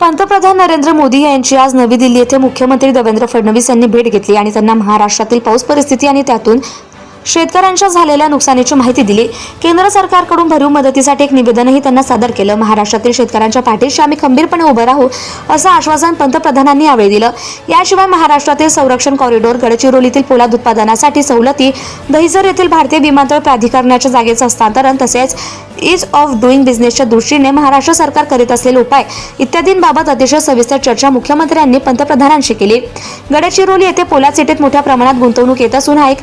पंतप्रधान नरेंद्र मोदी यांची आज नवी दिल्ली येथे मुख्यमंत्री देवेंद्र फडणवीस यांनी भेट घेतली आणि त्यांना महाराष्ट्रातील पाऊस परिस्थिती आणि त्यातून शेतकऱ्यांच्या झालेल्या नुकसानीची माहिती दिली. केंद्र सरकारकडून भरीव मदतीसाठी एक निवेदनही त्यांना सादर केलं. महाराष्ट्रातील शेतकऱ्यांच्या पाठीशी आम्ही खंबीरपणे उभं राहू असं आश्वासन पंतप्रधानांनी यावेळी दिलं. याशिवाय महाराष्ट्रातील संरक्षण कॉरिडॉर गडचिरोलीतील पोलाद उत्पादनासाठी सवलती दहिसर येथील भारतीय विमानतळ प्राधिकरणाच्या जागेचं हस्तांतरण तसेच इज ऑफ डुईंग बिझनेसच्या दृष्टीने महाराष्ट्र सरकार करीत असलेले उपाय इत्यादींबाबत अतिशय सविस्तर चर्चा मुख्यमंत्र्यांनी पंतप्रधानांशी केली. गडचिरोली येथे पोलाद सिटीत मोठ्या प्रमाणात गुंतवणूक येत असून हा एक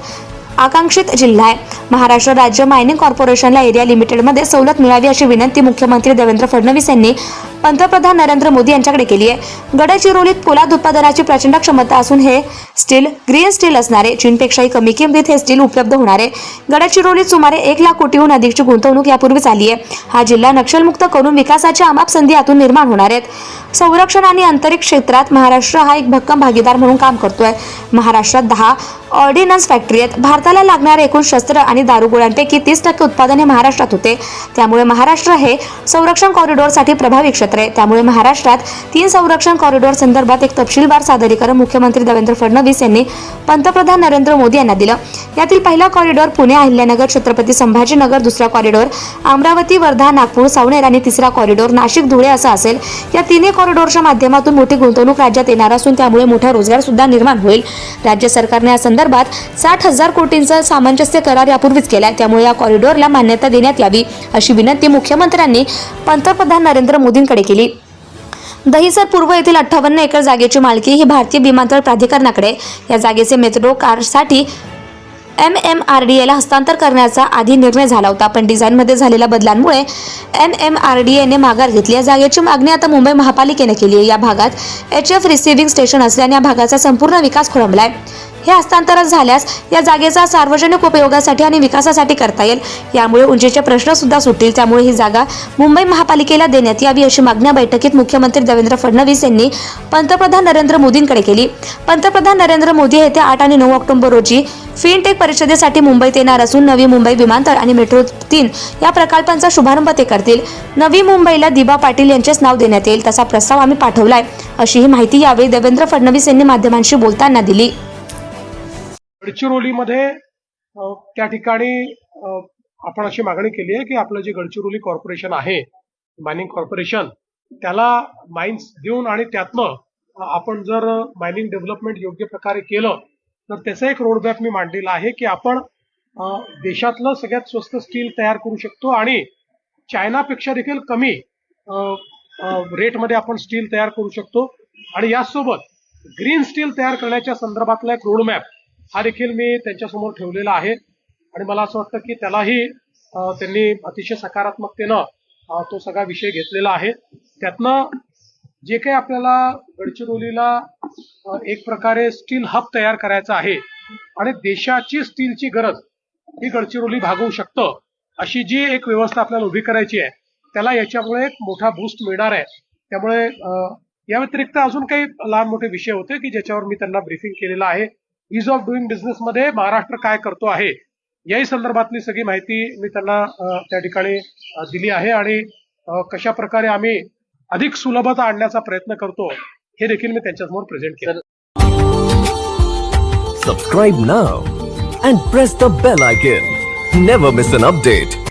आकांक्षित जिल्हा आहे. महाराष्ट्र राज्य मायनिंग कॉर्पोरेशनला एरिया लिमिटेडमध्ये सवलत मिळावी अशी विनंती मुख्यमंत्री देवेंद्र फडणवीस यांनी पंतप्रधान नरेंद्र मोदी यांच्याकडे केली आहे. गडचिरोलीत पोलाद उत्पादनाची प्रचंड क्षमता असून हे स्टील ग्रीन स्टील असणारे चीनपेक्षाही कमी किमतीत हे स्टील उपलब्ध होणार. आहे गडचिरोलीत सुमारे एक लाख कोटीहून अधिकची गुंतवणूक यापूर्वीच झाली आहे. हा जिल्हा नक्षलमुक्त करून विकासाच्या अमाप संधी यातून निर्माण होणार आहेत. संरक्षण आणि अंतरिक्ष क्षेत्रात महाराष्ट्र हा एक भक्कम भागीदार म्हणून काम करतोय. महाराष्ट्रात दहा ऑर्डिनन्स फॅक्टरी आहेत. भारताला लागणारे एकूण शस्त्र आणि दारुगोळ्यांपैकी तीस टक्के उत्पादन हे महाराष्ट्रात होते. त्यामुळे महाराष्ट्र हे संरक्षण कॉरिडॉरसाठी प्रभावी क्षेत्र ठाकरे. त्यामुळे महाराष्ट्रात तीन संरक्षण कॉरिडॉर संदर्भात एक तपशीलवार सादरीकरण मुख्यमंत्री देवेंद्र फडणवीस यांनी पंतप्रधान नरेंद्र मोदी यांना दिलं. यातील पहिला कॉरिडॉर पुणे अहिल्यानगर छत्रपती संभाजीनगर दुसरा कॉरिडॉर अमरावती वर्धा नागपूर सावनेर आणि तिसरा कॉरिडॉर नाशिक धुळे असा असेल. या तिन्ही कॉरिडॉरच्या माध्यमातून मोठी गुंतवणूक राज्यात येणार असून त्यामुळे मोठा रोजगार सुद्धा निर्माण होईल. राज्य सरकारने या संदर्भात साठ हजार कोटींचा सामंजस्य करार यापूर्वीच केला त्यामुळे या कॉरिडॉरला मान्यता देण्यात यावी अशी विनंती मुख्यमंत्र्यांनी पंतप्रधान नरेंद्र मोदींकडे केली. दहिसर पूर्व येथील अठ्ठावन्न एकर जागेची मालकी ही भारतीय विमानतळ प्राधिकरणाकडे. या जागेचे मेट्रो कारसाठी एम एम आर डी एला हस्तांतर करण्याचा आधी निर्णय झाला होता पण डिझाईनमध्ये झालेल्या बदलांमुळे एम एम आर डी एने माघार घेतली. या जागेची मागणी आता मुंबई महापालिकेने केली आहे. या भागात एच एफ रिसिव्हिंग स्टेशन असल्याने या भागाचा संपूर्ण विकास खोळंबलाय. हे हस्तांतरण झाल्यास या जागेचा सार्वजनिक उपयोगासाठी आणि विकासासाठी करता येईल. यामुळे उंचीचे प्रश्न सुद्धा सुटतील. त्यामुळे ही जागा मुंबई महापालिकेला देण्यात यावी अशी मागण्या बैठकीत मुख्यमंत्री देवेंद्र फडणवीस यांनी पंतप्रधान नरेंद्र मोदींकडे केली. पंतप्रधान नरेंद्र मोदी येत्या आठ आणि नऊ ऑक्टोबर रोजी फिनटेक परिषदेसाठी मुंबईत येणार असून नवी मुंबई विमानतळ आणि मेट्रो तीन या प्रकल्पांचा शुभारंभ ते करतील. नवी मुंबईला दिबा पाटील यांचेच नाव देण्यात येईल. तसा प्रस्ताव आम्ही पाठवलाय अशी ही माहिती यावेळी देवेंद्र फडणवीस यांनी माध्यमांशी बोलताना दिली. गडचिरोलीमध्ये त्या ठिकाणी आपण अशी मागणी केली आहे की आपलं जे गडचिरोली कॉर्पोरेशन आहे मायनिंग कॉर्पोरेशन त्याला माइन्स देऊन आणि त्यातनं आपण जर मायनिंग डेव्हलपमेंट योग्य प्रकारे केलं तर त्याचा एक रोडमॅप मी मांडलेला आहे की आपण देशातलं सगळ्यात स्वस्त स्टील तयार करू शकतो आणि चायनापेक्षा देखील कमी रेटमध्ये आपण स्टील तयार करू शकतो. आणि यासोबत ग्रीन स्टील तयार करण्याच्या संदर्भातला एक रोडमॅप हा देखील मी त्यांच्यासमोर ठेवलेला आहे. आणि मला असं वाटतं की त्यालाही त्यांनी अतिशय सकारात्मकतेनं तो सगळा विषय घेतलेला आहे. त्यातनं जे काही आपल्याला गडचिरोलीला एक प्रकारे स्टील हब तयार करायचा आहे आणि देशाची स्टीलची गरज ही गडचिरोली भागवू शकतं अशी जी एक व्यवस्था आपल्याला उभी करायची आहे त्याला याच्यामुळे एक मोठा बूस्ट मिळणार आहे. त्यामुळे या व्यतिरिक्त अजून काही लहान मोठे विषय होते की ज्याच्यावर मी त्यांना ब्रीफिंग केलेलं आहे. इज ऑफ डुईंग बिझनेस मध्ये महाराष्ट्र काय करतो आहे याही संदर्भातली सगळी माहिती मी त्यांना त्या ठिकाणी दिली आहे आणि कशा प्रकारे आम्ही अधिक सुलभता आणण्याचा प्रयत्न करतो हे देखील मी त्यांच्यासमोर प्रेझेंट केलं Subscribe now and press the bell icon. Never miss an update.